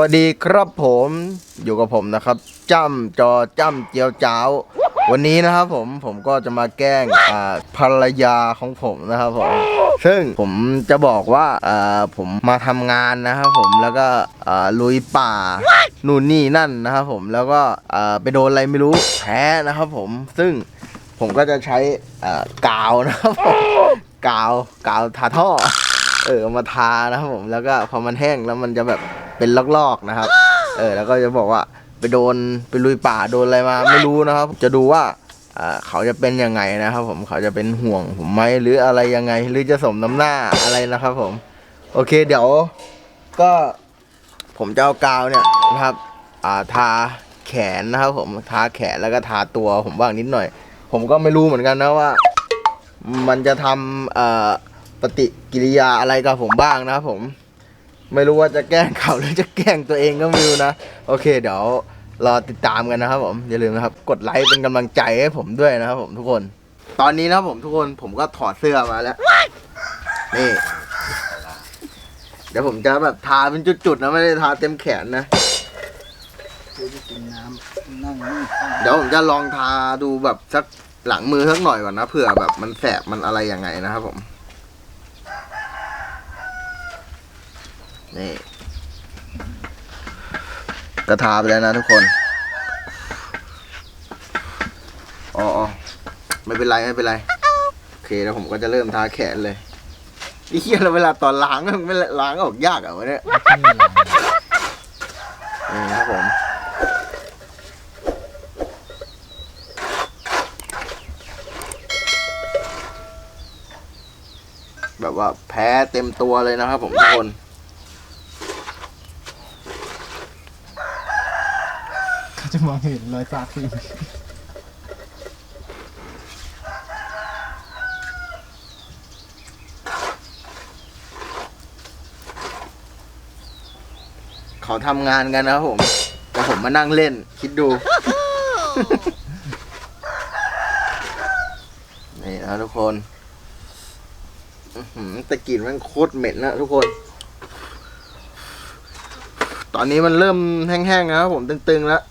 วัสดีครับผมอยู่กับผมนะครับจ้ำจอจ้ำเจียวจ้าว วันนี้นะครับผมผมก็จะมาแกล้งภรรยาของผมนะครับผมซึ่งผมจะบอกว่าผมมาทำงานนะครับผมแล้วก็ลุยป่านู่นนี่นั่นนะครับผมแล้วก็ไปโดนอะไรไม่รู้แพ้นะครับผมซึ่งผมก็จะใช้กาวนะครับผมกาวกาวทาท่อเออมาทานะครับผมแล้วก็พอมันแห้งแล้วมันจะแบบ เป็นลอกๆนะครับ เออแล้วก็จะบอกว่าไปโดนไปลุยป่าโดนอะไรมาไม่รู้นะครับ จะดูว่าอ่าเขาจะเป็นยังไงนะครับ ผมเขาจะเป็นห่วงผมไหมหรืออะไรยังไง หรือจะสมน้ำหน้าอะไรนะครับ ผม โอเคเดี๋ยวก็ผมจะเอากาวเนี่ยนะครับอ่าทาแขนนะครับ ผมทาแขนแล้วก็ทาตัวผมบ้างนิดหน่อย ผมก็ไม่รู้เหมือนกันนะว่า มันจะทำเอ่อปฏิกิริยาอะไรกับผมบ้างนะครับผม ไม่รู้ว่าจะแกล้งเขาหรือจะแกล้งตัวเองก็ไม่รู้นะ โอเค เดี๋ยวรอติดตามกันนะครับผมอย่าลืมนะครับ กดไลค์เป็นกำลังใจให้ผมด้วยนะครับผมทุกคน ตอนนี้นะครับผมทุกคนผมก็ถอดเสื้อมาแล้ว นี่ เดี๋ยวผมจะแบบทาเป็นจุดๆนะไม่ได้ทาเต็มแขนนะคือจะกินน้ำนั่งนี่เดี๋ยวผมจะลองทาดูแบบสักหลังมือสักหน่อยก่อนนะเผื่อแบบมันแสบมันอะไรยังไงนะครับผม นี่ก็ทาไปแล้วนะทุกคนอ๋อไม่เป็นไรไม่เป็นไรโอเคแล้วผมก็จะเริ่มทาแขนเลยไอ้เหี้ยแล้วเวลาตอนล้างมันไม่ล้างออกยากเหรอะวะเนี่ยนี่ครับผมแบบว่าแพ้เต็มตัวเลยนะครับผมทุกคน เขาจะมองเห็นรอยสักที่เขาทำงานกันนะครับผม แต่ผมมานั่งเล่น คิดดู นี่นะทุกคนแต่กลิ่นมันโคตรเหม็นนะทุกคน ตอนนี้มันเริ่มแห้งๆนะครับผมตึงๆแล้ว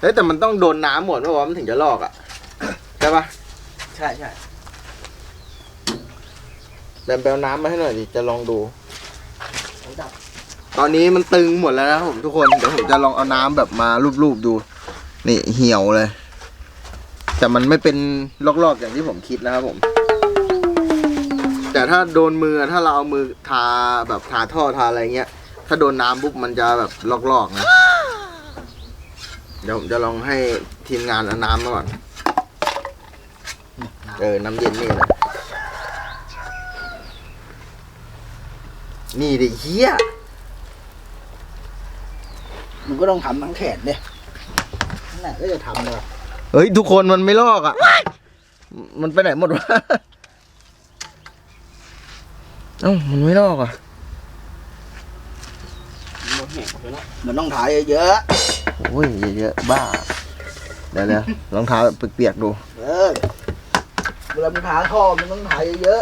เฮ้ยแต่มันต้องโดนน้ำหมดเพราะว่ามันถึงจะลอกอะ่ะใช่ปะใช่ใช่แบมแปลน้ำมาให้หน่อยดิจะลองดูเขาดับตอนนี้มันตึงหมดแล้วนะครับผมทุกคนเดี๋ยวผมจะลองเอาน้ำแบบมาลูบๆดู นี่เหี่ยวเลย แต่มันไม่เป็นลอกๆอย่างที่ผมคิดนะครับผม แต่ถ้าโดนมือถ้าเราเอามือทาแบบทาท่อทาอะไรเงี้ย ถ้าโดนน้ำปุ๊บมันจะแบบลอกๆนะ เดี๋ยวผมจะลองให้ทีมงานเอาน้ำมาก่อน เออ น้ำเย็นนี่นะนี่ดิเฮียมันก็ต้องทำทั้งแขนเนี่ยนั่นแหละก็จะทำเลยเฮ้ย ทุกคนมันไม่ลอกอะ มันไปไหนหมดวะ เอ้า มันไม่ลอกอะ มันต้องถ่ายเยอะ โอ้ยเยอะๆบ้า เดี๋ยวเดี๋ยวรองเท้าแบบเปียกๆดูๆเออเวลามันถ่ายท่อมันต้องถ่ายเยอะ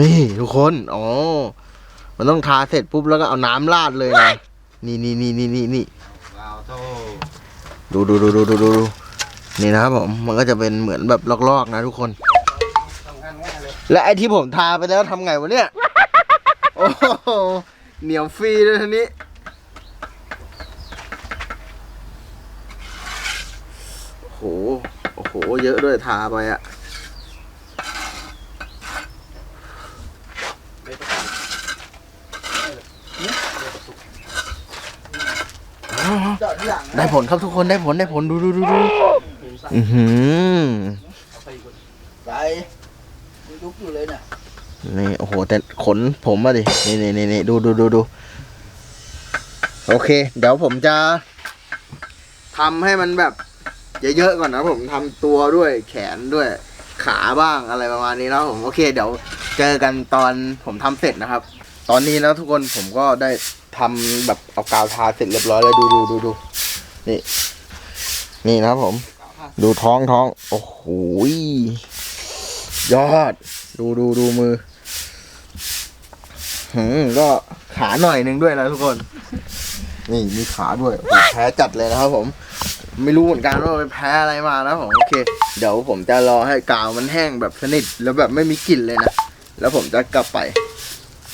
นี่ทุกคนอ๋อมันต้องทาเสร็จปุ๊บแล้วก็เอาน้ำราดเลยนะนี่นี่นี่นี่นี่นี่ดูดูดูดูดูดูดูนี่นะครับผมมันก็จะเป็นเหมือนแบบลอกๆนะทุกคนและไอ้ที่ผมทาไปแล้วทำไงวะเนี่ย โอ้โหเหนียวฟรีเลยทีนี้ โอ้โห โอ้โห เยอะด้วยทาไปอะๆจอดที่หลังได้ผลครับทุกคนได้ผลได้ผลดูดูดูดูอือหือไปมันยุบอยู่เลยเนี่ยนี่โอ้โห แต่ขนผมมาดิ นี่นี่นี่นี่ดูดูดูดูโอเค เดี๋ยวผมจะทำให้มันแบบ เยอะๆก่อนนะผมทำตัวด้วยแขนด้วยขาบ้างอะไรประมาณนี้นะผมโอเค เดี๋ยวเจอกันตอนผมทำเสร็จนะครับ ตอนนี้นะทุกคนผมก็ได้ทำแบบเอากาวทาเสร็จเรียบร้อยแล้วดูดูดูดูนี่ นี่นะครับผม ดูท้องท้อง โอ้โหยยอด ดูดูดูมือหืมก็ขาหน่อยหนึงด้วยนะทุกคน นี่มีขาด้วยโอ้โหแพ้จัดเลยนะครับผม ไม่รู้เหมือนกันว่าไปแพ้อะไรมานะผมโอเค เดี๋ยวผมจะรอให้กาวมันแห้งแบบสนิทแล้วแบบไม่มีกลิ่นเลยนะ แล้วผมจะกลับไป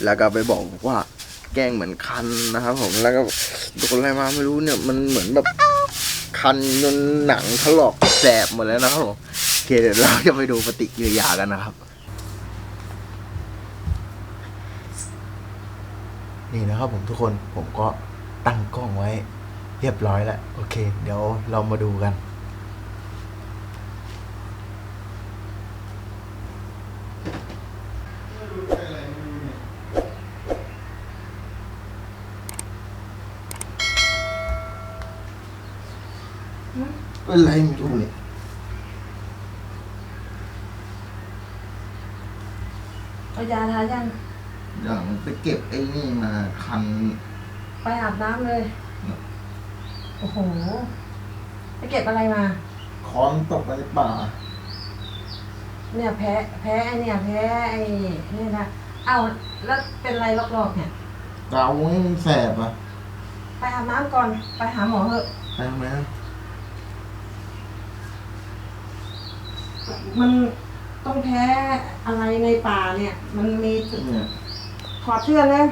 แล้วก็ไปบอกว่าแกล้งเหมือนคันนะครับผมแล้วก็โดนอะไรมาไม่รู้เนี่ยมันเหมือนแบบคันจนหนังถลอกแสบหมดแล้วนะครับผมโอเคเดี๋ยวเราจะไปดูปฏิกิริยากันนะครับ นี่นะครับผมทุกคนผมก็ตั้งกล้องไว้ เรียบร้อยแล้ว โอเค เดี๋ยวเรามาดูกัน เป็นไรไม่รู้เนี่ยเอายาทายังอย่างไปเก็บไอ้นี่มาคัน ไปอาบน้ำเลย โอ้โหไปเก็บอะไรมา ค้อนตกไปในป่า เนี่ยแพ้แพ้ไอเนี่ยแพ้ไอ้นี่นะเอ้าแล้วเป็นไรลอกๆเนี่ย เกาให้มันแสบอะไปอาบน้ำก่อนไปหาหมอเถอะ ไปทำไมอะมันต้องแพ้อะไรในป่าเนี่ย มันมีเนี่ยถอดเสื้อเลย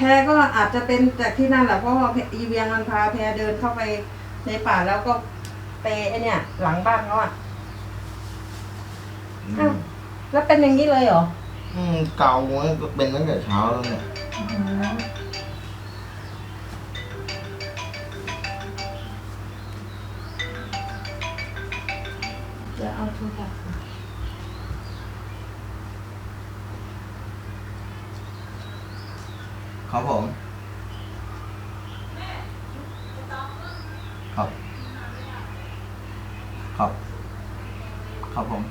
แพ้ก็อาจจะเป็นจากที่นั่นแหละเพราะว่าอีเวียงมันพาแพเดินเข้าไปในป่าแล้วก็ไปไอเนี่ย หลังบ้านเขาอะอ้าวแล้วเป็นอย่างนี้เลยเหรออืมเกาไว้ก็เป็นตั้งแต่เช้าแล้วเนี่ยเดี๋ยวเอาโทรศัพท์ ครับผม ครับ ครับ ครับผม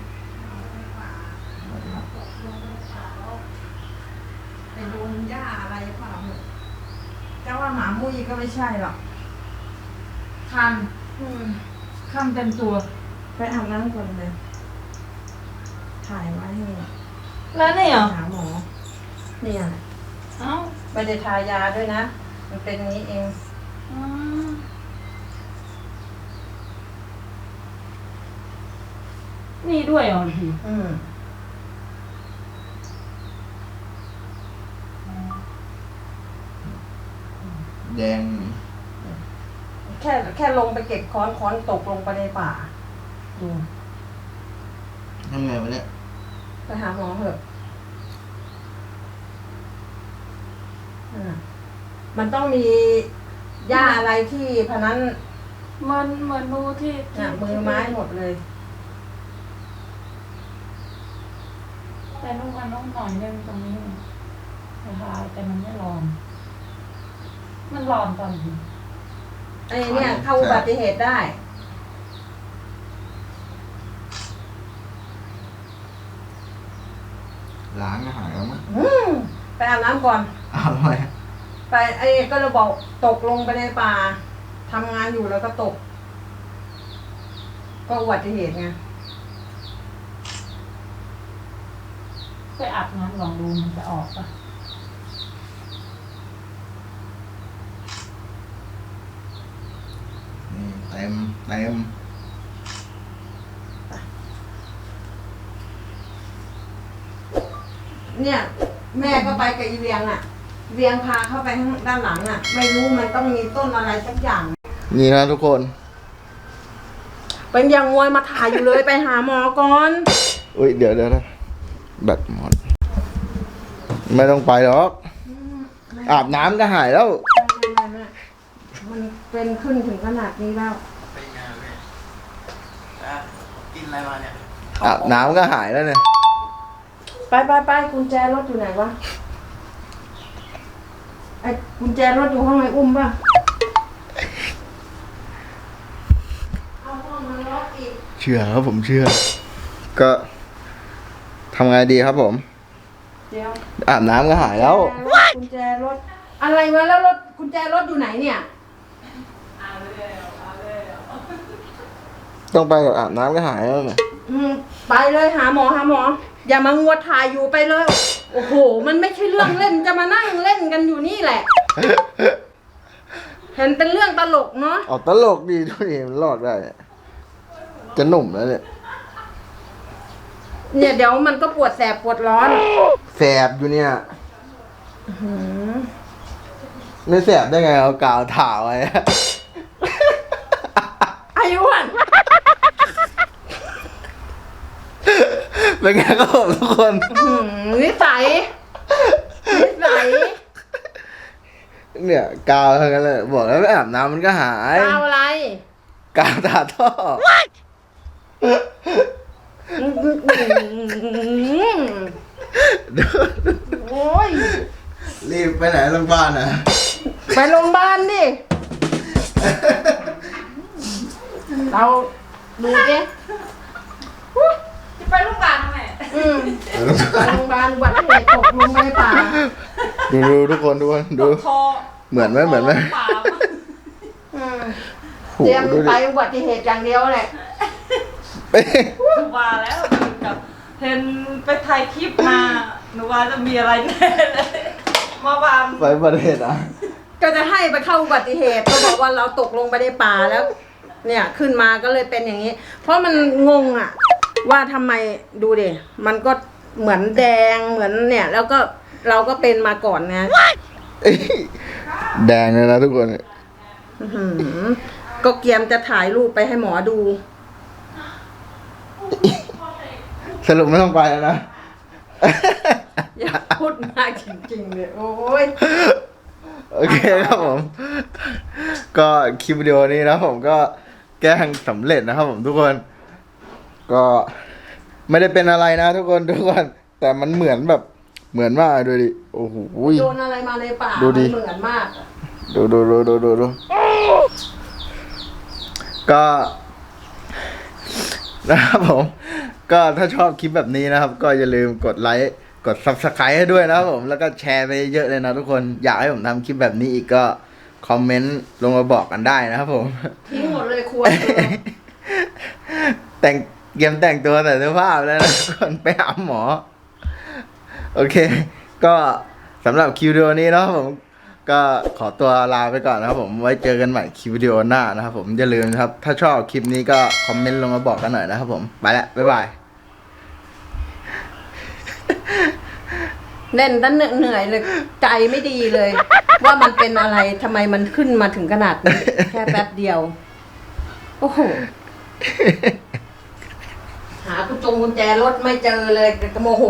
ไปโดนหญ้าอะไรเปล่าเนี่ยจะว่าหมามุ้ยก็ไม่ใช่หรอกคันอืมคันเต็มตัว ไปอาบน้ำก่อนเลย ถ่ายไว้ให้แล้วเนี่ยเหรอหาหมอเนี่ยแหละ เอ้าไม่ได้ทายาด้วยนะ มันเป็นอย่างนี้เองอืมนี่ด้วยเหรอพี่อืมแดงแค่แค่ลงไปเก็บค้อนค้อนตกลงไปในป่า ดูทำไงวะเนี่ยไปหาหมอเถอะอ่า มันต้องมีหญ้าอะไรที่พนันเหมือนเหมือนดูที่ที่น่ะมือไม้หมดเลย แต่นุ่มมันต้องหน่อยนึงตรงนี้นะคะแต่มันไม่ร้อน มันร้อนตอนนี้ไอ้เนี่ยเข้าอุบัติเหตุได้ ล้างก็หายแล้วมั้ง อืมไปอาบน้ำก่อน อ้าวทำไมไปไอ้ก็เลยบอกตกลงไปในป่าทำงานอยู่แล้วก็ตก ก็อุบัติเหตุไงไปอาบน้ำลองดูมันจะออกปะนี่เต็มเต็มเนี่ย แม่ก็ไปกับอีเวียงอะ เวียงพาเข้าไปข้างด้านหลังอะ ไม่รู้มันต้องมีต้นอะไรสักอย่าง นี่นะทุกคน เป็นอย่างงวยมาถ่ายอยู่เลย ไปหาหมอก่อนอุ้ยเดี๋ยวเดี๋ยวนะแบตหมด ไม่ต้องไปหรอกอาบน้ำก็หายแล้วไม่ไม่ไม่มันเป็นขึ้นถึงขนาดนี้แล้วกินอะไรมาเนี่ยอาบน้ำก็หายแล้วเนี่ย ไปไปไปกุญแจรถอยู่ไหนวะไอ้ กุญแจรถอยู่ห้องไอ้อุ้มป่ะเอาห้องมันล็อกอีกเชื่อครับผมเชื่อ ก็ทำไงดีครับผม เดี๋ยวอาบน้ำก็หายแล้ว กุญแจรถ อะไรวะแล้วรถกุญแจรถอยู่ไหนเนี่ย ต้องไปกับอาบน้ำก็หายแล้วเนี่ย อืมไปเลยหาหมอหาหมอ อย่ามางัวถ่ายอยู่ไปเลย โอ้โห มันไม่ใช่เรื่องเล่นจะมานั่งเล่นกันอยู่นี่แหละ เห็นเป็นเรื่องตลกเนาะออกตลกดีด้วยมันรอดได้ จะหนุ่มแล้วเนี่ย เนี่ยเดี๋ยวมันก็ปวดแสบปวดร้อน แสบอยู่เนี่ย ไม่แสบได้ไงเอากาวถ่าไว้ อายุวัน เป็นไงครับผมทุกคน หืมนิสัยนิสัยเนี่ยกาวทั้งนั้นเลยบอกแล้วไม่อาบน้ำมันก็หายกาวอะไรกาวตาท่อโอ้ยรีบไปไหนโรงพยาบาลอะไปโรงพยาบาลดิเราดูดิจะไปโรงพยาบาลทำไม อืมไปโรงพยาบาลอุบัติเหตุตกลงไปในป่าดูดูทุกคนทุกคนดู คอเหมือนไหมเหมือนไหมป่าอืมโหเตรียมดูดิไปอุบัติเหตุอย่างเดียวแหละหนูว่าแล้วกับเห็นไปถ่ายคลิปมาหนูว่าจะมีอะไรแน่เลยมาบามไปประเทศอะก็จะให้ไปเข้าอุบัติเหตุก็บอกว่าเราตกลงไปในป่าแล้ว เนี่ยขึ้นมาก็เลยเป็นอย่างนี้ เพราะมันงงอะ ว่าทำไมดูดิมันก็เหมือนแดงเหมือนเนี่ย แล้วก็เราก็เป็นมาก่อนไงแดงเลยนะทุกคนอื้อหือก็เกียมจะถ่ายรูปไปให้หมอดู สรุปไม่ต้องไปแล้วนะ อย่าพูดมากจริงๆเลยโอ้ยโอเคครับผม ก็คลิปวิดีโอนี้นะผมก็แกล้งสำเร็จนะครับผมทุกคน ก็ไม่ได้เป็นอะไรนะทุกคนทุกคนแต่มันเหมือนแบบเหมือนมากดูดิโอ้โห โดนอะไรมาในป่าดูดิ มันเหมือนมากอะดูดูดูดูดูดูก็ นะครับผม ก็ถ้าชอบคลิปแบบนี้นะครับ ก็อย่าลืมกดไลค์กด subscribe ให้ด้วยนะครับผมแล้วก็แชร์ไปเยอะเลยนะทุกคนอยากให้ผมทำคลิปแบบนี้อีกก็คอมเมนต์ลงมาบอกกันได้นะครับผม ทิ้งหมดเลยควรเลยแต่ง เตรียมแต่งตัวแต่เสื้อผ้าแล้วนะคนไปหาหมอ โอเค ก็สำหรับคิวิดีโอนี้นะครับผมก็ขอตัวลาไปก่อนนะครับผมไว้เจอกันใหม่คลิปวิดีโอหน้านะครับผมอย่าลืมนะครับ ถ้าชอบคลิปนี้ก็คอมเมนต์ลงมาบอกกันหน่อยนะครับผมไปแล้วบ๊ายบาย เล่นตั้งเหนื่อยเลยใจไม่ดีเลย ว่ามันเป็นอะไรทำไมมันขึ้นมาถึงขนาดนี้แค่แป๊บเดียว โอ้โห หากุญจงกุญแจรถไม่เจอเลยก็โมโห